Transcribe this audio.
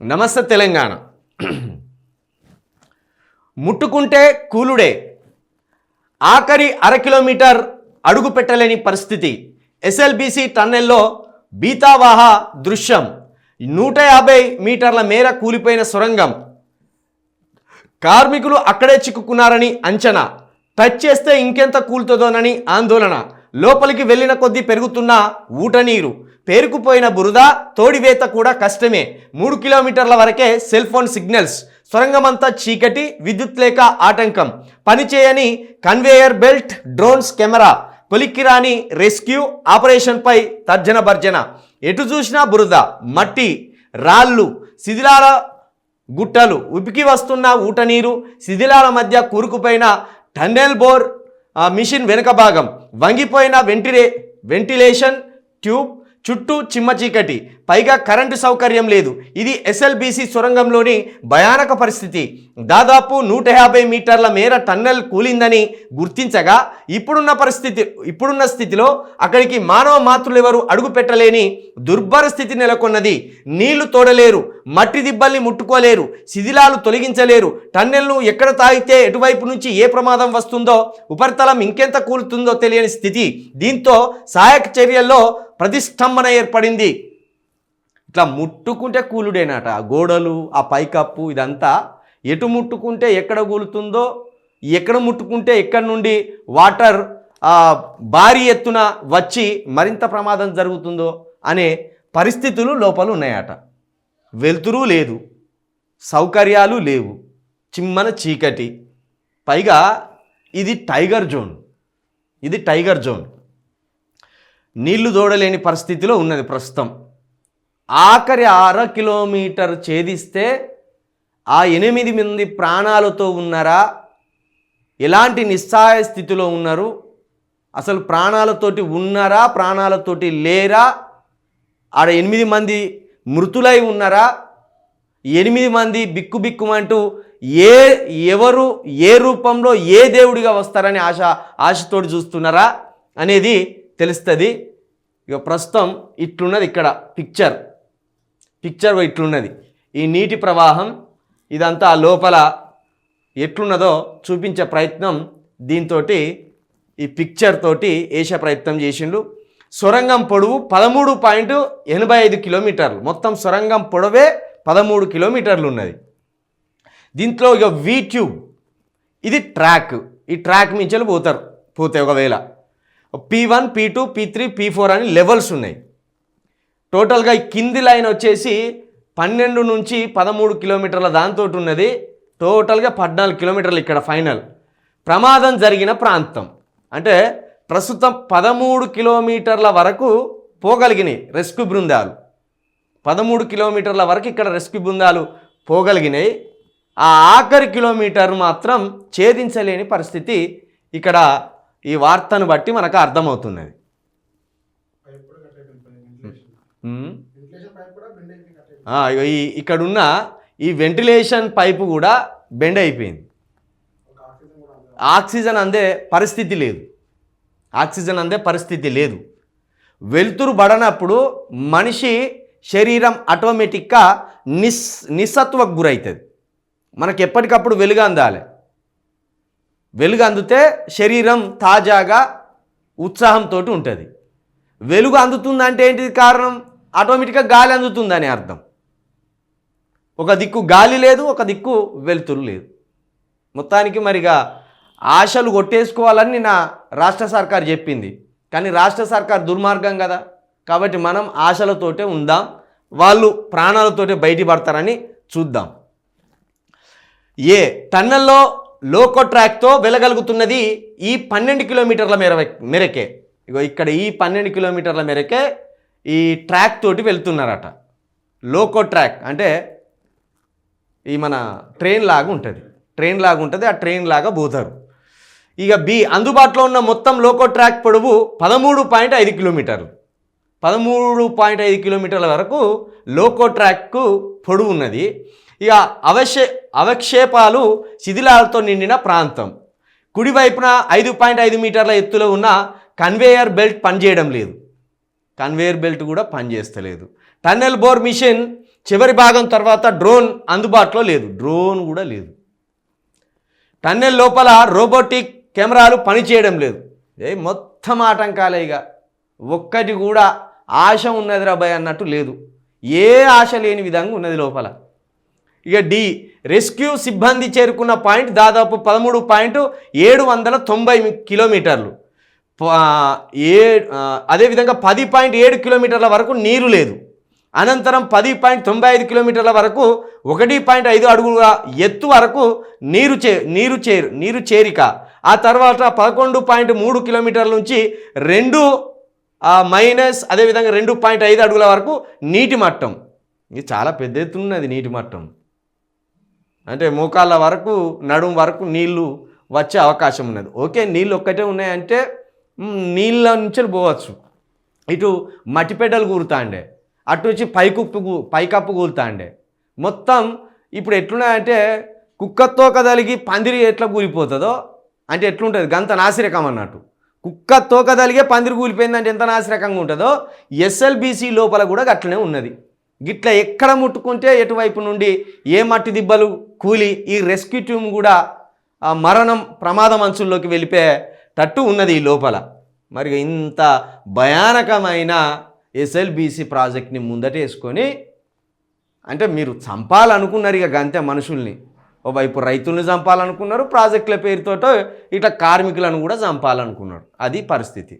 నమస్తే తెలంగాణ. ముట్టుకుంటే కూలుడే. ఆఖరి అర కిలోమీటర్ అడుగు పెట్టలేని పరిస్థితి. ఎస్ఎల్బిసి టన్నెల్లో బీతావాహ దృశ్యం. నూట యాభై మీటర్ల మేర కూలిపోయిన సొరంగం. కార్మికులు అక్కడే చిక్కుకున్నారని అంచనా. టచ్ చేస్తే ఇంకెంత కూలుతుందోనని ఆందోళన. లోపలికి వెళ్ళిన కొద్దీ పెరుగుతున్న ఊటనీరు. పేరుకుపోయిన బురద తోడివేత కూడా కష్టమే. మూడు కిలోమీటర్ల వరకే సెల్ ఫోన్ సిగ్నల్స్. సొరంగమంతా చీకటి విద్యుత్ లేక ఆటంకం. పనిచేయని కన్వేయర్ బెల్ట్ డ్రోన్స్ కెమెరా. పొలిక్కిరాని రెస్క్యూ ఆపరేషన్పై తర్జన భర్జన. ఎటు చూసినా బురద మట్టి రాళ్ళు శిథిలాల గుట్టలు. ఉపికి వస్తున్న ఊటనీరు శిథిలాల మధ్య కూరుకుపోయిన టన్నెల్ బోర్ ఆ, మిషన్ వెనుక భాగం వంగిపోయిన వెంటిలే వెంటిలేషన్ ట్యూబ్ చుట్టూ చిమ్మ చీకటి పైగా కరెంటు సౌకర్యం లేదు. ఇది ఎస్ఎల్బిసి సొరంగంలోని భయానక పరిస్థితి. దాదాపు నూట యాభై మీటర్ల మేర టన్నెల్ కూలిందని గుర్తించగా ఇప్పుడున్న పరిస్థితి ఇప్పుడున్న స్థితిలో అక్కడికి మానవ మాతృలెవరూ ఎవరు అడుగు పెట్టలేని దుర్భర స్థితి నెలకొన్నది. నీళ్ళు తోడలేరు మట్టి దిబ్బల్ని ముట్టుకోలేరు శిథిలాలు తొలగించలేరు. టన్నెల్ను ఎక్కడ తాగితే ఎటువైపు నుంచి ఏ ప్రమాదం వస్తుందో ఉపరితలం ఇంకెంత కూలుతుందో తెలియని స్థితి. దీంతో సహాయక చర్యల్లో ప్రతిష్టంభన ఏర్పడింది. ఇట్లా ముట్టుకుంటే కూలుడేనట. ఆ గోడలు ఆ పైకప్పు ఇదంతా ఎటు ముట్టుకుంటే ఎక్కడ కూలుతుందో ఎక్కడ ముట్టుకుంటే ఎక్కడి నుండి వాటర్ భారీ ఎత్తున వచ్చి మరింత ప్రమాదం జరుగుతుందో అనే పరిస్థితులు లోపల ఉన్నాయట. వెలుతురు లేదు. సౌకర్యాలు లేవు. చిమ్మన చీకటి. పైగా ఇది టైగర్ జోన్. ఇది టైగర్ జోన్. నీళ్ళు దోడలేని పరిస్థితిలో ఉన్నది ప్రస్తుతం. ఆఖరి అర కిలోమీటర్ ఛేదిస్తే ఆ ఎనిమిది మంది ప్రాణాలతో ఉన్నారా? ఎలాంటి నిస్సహాయ స్థితిలో ఉన్నారు? అసలు ప్రాణాలతోటి ఉన్నారా? ప్రాణాలతోటి లేరా? ఆడ ఎనిమిది మంది మృతులై ఉన్నారా? ఎనిమిది మంది బిక్కు బిక్కుమంటూ ఏ ఎవరు ఏ రూపంలో ఏ దేవుడిగా వస్తారని ఆశ ఆశతోటి చూస్తున్నారా? అనేది తెలుస్తుంది. ఇక ప్రస్తుతం ఇట్లున్నది ఇక్కడ పిక్చర్ పిక్చర్ ఇట్లున్నది. ఈ నీటి ప్రవాహం ఇదంతా లోపల ఎట్లున్నదో చూపించే ప్రయత్నం దీంతో ఈ పిక్చర్ తోటి వేసే ప్రయత్నం చేసిండు. సొరంగం పొడవు పదమూడు పాయింట్ ఎనభై ఐదు కిలోమీటర్లు. మొత్తం సొరంగం పొడవే పదమూడు కిలోమీటర్లు ఉన్నది. దీంట్లో ఇక వీ ట్యూబ్ ఇది ట్రాక్ ఈ ట్రాక్ మించెలు పోతారు పోతే ఒకవేళ. P one P two P three P four అని లెవెల్స్ ఉన్నాయి. టోటల్గా ఈ కింది లైన్ వచ్చేసి పన్నెండు నుంచి పదమూడు కిలోమీటర్ల దాంతో ఉన్నది. టోటల్గా పద్నాలుగు కిలోమీటర్లు ఇక్కడ ఫైనల్ ప్రమాదం జరిగిన ప్రాంతం. అంటే ప్రస్తుతం పదమూడు కిలోమీటర్ల వరకు పోగలిగినాయి రెస్క్యూ బృందాలు. పదమూడు కిలోమీటర్ల వరకు ఇక్కడ రెస్క్యూ బృందాలు పోగలిగినాయి. ఆ ఆఖరి కిలోమీటర్ మాత్రం ఛేదించలేని పరిస్థితి ఇక్కడ ఈ వార్తను బట్టి మనకు అర్థమవుతున్నది. ఈ ఇక్కడున్న ఈ వెంటిలేషన్ పైపు కూడా బెండ్ అయిపోయింది. ఆక్సిజన్ అందే పరిస్థితి లేదు. ఆక్సిజన్ అందే పరిస్థితి లేదు. వెలుతురు పడనప్పుడు మనిషి శరీరం ఆటోమేటిక్గా నిస్ నిస్సత్వకు గురవుతుంది మనకి ఎప్పటికప్పుడు వెలుగు అందాలి. వెలుగు అందితే శరీరం తాజాగా ఉత్సాహంతో ఉంటుంది. వెలుగు అందుతుందంటే ఏంటిది కారణం? ఆటోమేటిక్గా గాలి అందుతుందని అర్థం. ఒక దిక్కు గాలి లేదు ఒక దిక్కు వెలుతురు లేదు. మొత్తానికి మరిగా ఆశలు కొట్టేసుకోవాలని నా రాష్ట్ర సర్కార్ చెప్పింది. కానీ రాష్ట్ర సర్కార్ దుర్మార్గం కదా. కాబట్టి మనం ఆశలతోటే ఉందాం. వాళ్ళు ప్రాణాలతోటే బయటపడతారని చూద్దాం. ఏ టన్నెల్లో లోకో ట్రాక్తో వెళ్ళగలుగుతున్నది ఈ పన్నెండు కిలోమీటర్ల మేర మేరకే. ఇగో ఇక్కడ ఈ పన్నెండు కిలోమీటర్ల మేరకే ఈ ట్రాక్ తోటి వెళ్తున్నారట. లోకో ట్రాక్ అంటే ఈ మన ట్రైన్ లాగా ఉంటుంది. ట్రైన్ లాగా ఉంటుంది ఆ ట్రైన్ లాగా పోతారు. ఇక బి అందుబాటులో ఉన్న మొత్తం లోకో ట్రాక్ పొడవు పదమూడు పాయింట్ ఐదు కిలోమీటర్లు. పదమూడు పాయింట్ ఐదు కిలోమీటర్ల వరకు లోకో ట్రాక్కు పొడవు ఉన్నది. ఇక అవశే అవక్షేపాలు శిథిలాలతో నిండిన ప్రాంతం. కుడివైపున ఐదు పాయింట్ ఐదు మీటర్ల ఎత్తులో ఉన్న కన్వేయర్ బెల్ట్ పనిచేయడం లేదు. కన్వేయర్ బెల్ట్ కూడా పనిచేస్తలేదు. టన్నెల్ బోర్ మిషన్ చివరి భాగం తర్వాత డ్రోన్ అందుబాటులో లేదు. డ్రోన్ కూడా లేదు. టన్నెల్ లోపల రోబోటిక్ కెమెరాలు పనిచేయడం లేదు. ఏ మొత్తం ఆటంకాలే ఇక. ఒక్కటి కూడా ఆశ ఉన్నది రాబాయ్ అన్నట్టు లేదు. ఏ ఆశ లేని విధంగా ఉన్నది లోపల. ఇక డి రెస్క్యూ సిబ్బంది చేరుకున్న పాయింట్ దాదాపు పదమూడు పాయింట్ ఏడు వందల తొంభై కిలోమీటర్లు. ఏ అదేవిధంగా పది పాయింట్ ఏడు కిలోమీటర్ల వరకు నీరు లేదు. అనంతరం పది పాయింట్ తొంభై ఐదు కిలోమీటర్ల వరకు ఒకటి పాయింట్ ఐదు అడుగుల ఎత్తు వరకు నీరు చే నీరు చేరు నీరు చేరిక. ఆ తర్వాత పదకొండు పాయింట్ మూడు కిలోమీటర్ల నుంచి రెండు ఆ, మైనస్ అదేవిధంగా రెండు పాయింట్ ఐదు అడుగుల వరకు నీటి మట్టం. ఇది చాలా పెద్ద ఎత్తున్నది నీటి మట్టం. అంటే మోకాళ్ళ వరకు నడుం వరకు నీళ్ళు వచ్చే అవకాశం ఉన్నది. ఓకే నీళ్ళు ఒక్కటే ఉన్నాయంటే నీళ్ళ నుంచి పోవచ్చు. ఇటు మట్టిపెడ్డలు కూరుతాండే. అటు నుంచి పైకుప్పు పైకప్పు కూలుతాండే. మొత్తం ఇప్పుడు ఎట్లున్నాయంటే కుక్కతో కదలిగి పందిరి ఎట్లా కూలిపోతుందో అంటే ఎట్లుంటుంది? గంత నాసిరకం అన్నట్టు. కుక్క తోక తలిగే పందిరి కూలిపోయిందంటే ఎంత నాసిరకంగా ఉంటుందో ఎస్ఎల్బిసి లోపల కూడా అట్లనే ఉన్నది. గిట్ల ఎక్కడ ముట్టుకుంటే ఎటువైపు నుండి ఏ మట్టి దిబ్బలు కూలి ఈ రెస్క్యూ టీమ్ కూడా ఆ మరణం ప్రమాదం అంచుల్లోకి వెళ్ళిపోయేటట్టు ఉన్నది ఈ లోపల. మరి ఇంత భయానకమైన ఎస్ఎల్బిసి ప్రాజెక్ట్ని ముందటేసుకొని అంటే మీరు చంపాలనుకున్నారు ఇక గంతే మనుషుల్ని. ఓవైపు రైతుల్ని చంపాలనుకున్నారు ప్రాజెక్టుల పేరుతోటో ఇట్లా కార్మికులను కూడా చంపాలనుకున్నారు. అది పరిస్థితి.